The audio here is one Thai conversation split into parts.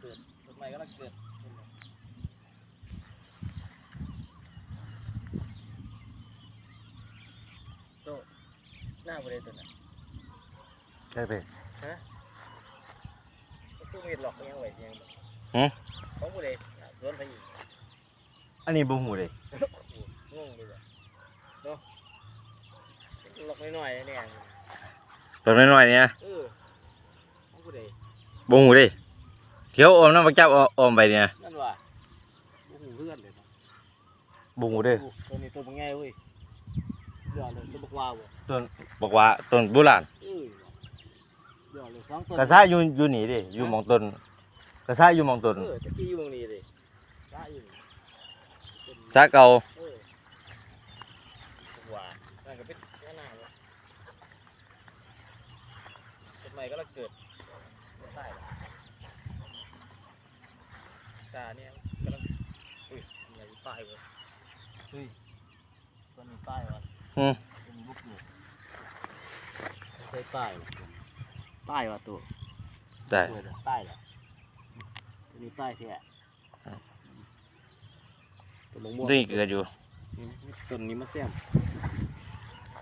เกิดต้นไม้กำลังเกิดโตหน้าบริเวณตัวนั้นใช่เลยตู้มีดหลอกยังไหวยังหือของบริเวณสวนไปอีกอันนี้บ่หูเลยงงเลยเนาะหลอกน้อยๆเนี่ยตัวน้อยๆเนี่ยเออของบริเวณบ่หูเลย ขียวอมน้ำบักจับเอาออมไปเนี่ยนั่นว่ะบุ้งเพื่อนเลยนะบ่หูเลยตัวนี้ตัวเป็นไงเว้ยเดี๋ยวเลยตัวบักวาวบ่ต้นบอกว่าต้นโบราณเออเดี๋ยวเลยสองต้นกระซ่าอยู่อยู่นี่ดิอยู่หมองต้นกระซ่าอยู่หมองต้นเออตะกี้อยู่ตรงนี้เลยซาอยู่ซาเก่าเออว่านั่นก็เป็นแค่หน้าเว้ยต้นไม้ก็ละเกิดใต้ ละซาเนี่ยกำลังอุ้ยอะไรอยู่ใต้เว้ยเฮ้ยต้นนี้ใต้วะอืมต้นบุกอยู่ใช่ใต้วะใต้วะตัวได้เปิดอะใต้เหรอตัวนี้ใต้แท้ตัวลงม่วงนี่เกิดอยู่อืมต้นนี้มาแซม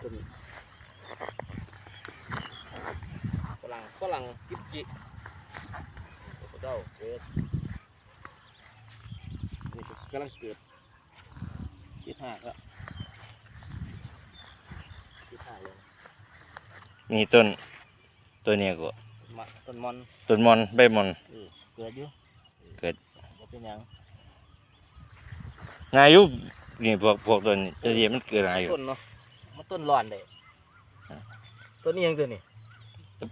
ต้นนี้ฝรั่งฝรั่งกิบจิโอ้เจ้าเกิดนี่ ก็กำลังเกิดจิบห้าก็จิบห้าเลยนี่ต้นตัวเนี้ก็มะต้นมอนต้นมอนใบมอนเออเกิดอยู่เกิดบ่เป็นหยังง่ายอยู่นี่พวกพวกต้นจะเรียมันเกิดง่ายอยู่ ต้นเนาะมันต้นร้อนเลยต้นนี้ยังตัวนี่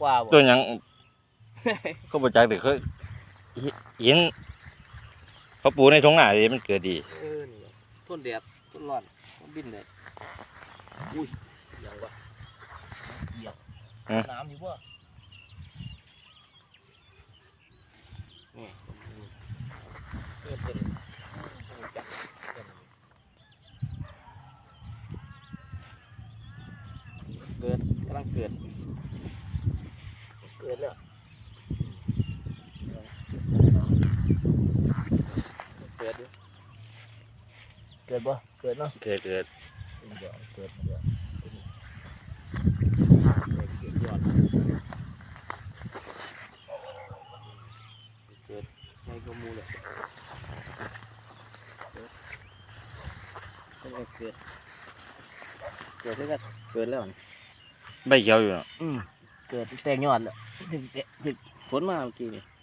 กว่าบ่ต้นหยังก็บ่จักเด็กเขาเห็น เขาปลูกในท้องนาดิมันเกิดดีเออนี่ต้นแดดต้นร้อนต้นบินเลยอุ้ยเหี้ยังวะเหยียบน้ำอยู่บ่นี่เกิดต้นต้นจักรต้นเกิดกำลังเกิด เกิดแล้วเกิดอยู่เกิดบ่เกิดเนาะเกิดเกิดเดี๋ยวเกิดเดี๋ยวเกิดเกิดยอดเกิดในกระมูเลยเกิดเกิดเกิดแล้วก็เกิดแล้วใบเขียวอยู่เนาะอืมเกิดแตงยอดแล้วถึงแตะถึงฝนมาเมื่อกี้นี่เกิ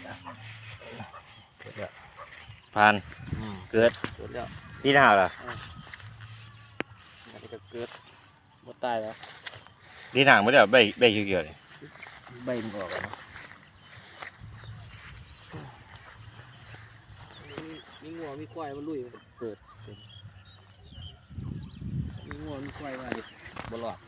ดแล้ว ผ่านอืมเกิดเกิดแล้วปีหน้าล่ะอันนี้ก็เกิดบ่ตายแล้วปีหน้าบ่ได้เอาใบใบเขียวๆนี่ใบมันออกแล้วมีมีงัวมีควายมันลุยมันก็เกิดเป็นมีงัวมีควายมาดิบ่รอด